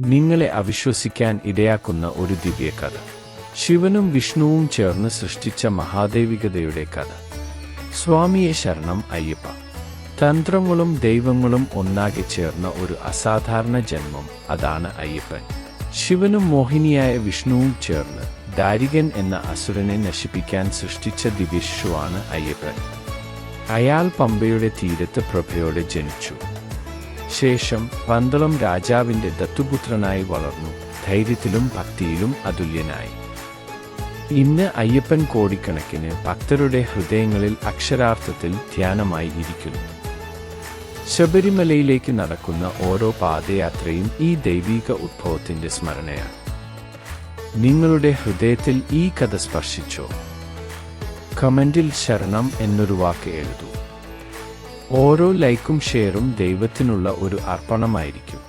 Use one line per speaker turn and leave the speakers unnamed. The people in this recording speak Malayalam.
നിങ്ങളെ അവിശ്വസിക്കാൻ ഇടയാക്കുന്ന ഒരു ദിവ്യ കഥ ശിവനും വിഷ്ണുവും ചേർന്ന് സൃഷ്ടിച്ച മഹാദേവികതയുടെ കഥ. സ്വാമിയെ ശരണം അയ്യപ്പ. തന്ത്രങ്ങളും ദൈവങ്ങളും ഒന്നാകെ ചേർന്ന ഒരു അസാധാരണ ജന്മം അതാണ് അയ്യപ്പൻ. ശിവനും മോഹിനിയായ വിഷ്ണുവും ചേർന്ന് ദാരികൻ എന്ന അസുരനെ നശിപ്പിക്കാൻ സൃഷ്ടിച്ച ദിവ്യശിശുവാണ് അയ്യപ്പൻ. അയാൾ പമ്പയുടെ തീരത്ത് പ്രഭയോടെ ജനിച്ചു. ശേഷം പന്തളം രാജാവിന്റെ ദത്തുപുത്രനായി വളർന്നു. ധൈര്യത്തിലും ഭക്തിയിലും അതുല്യനായി. ഇന്ന് അയ്യപ്പൻ കോടിക്കണക്കിന് ഭക്തരുടെ ഹൃദയങ്ങളിൽ അക്ഷരാർത്ഥത്തിൽ ധ്യാനമായി ഇരിക്കുന്നു. ശബരിമലയിലേക്ക് നടക്കുന്ന ഓരോ പാദയാത്രയും ഈ ദൈവിക ഉദ്ഭവത്തിന്റെ സ്മരണയാണ്. നിങ്ങളുടെ ഹൃദയത്തിൽ ഈ കഥ സ്പർശിച്ചോ? കമന്റിൽ ശരണം എന്നൊരു വാക്ക് എഴുതൂ. ഓരോ ലൈക്കും ഷെയറും ദൈവത്തിനുള്ള ഒരു അർപ്പണമായിരിക്കും.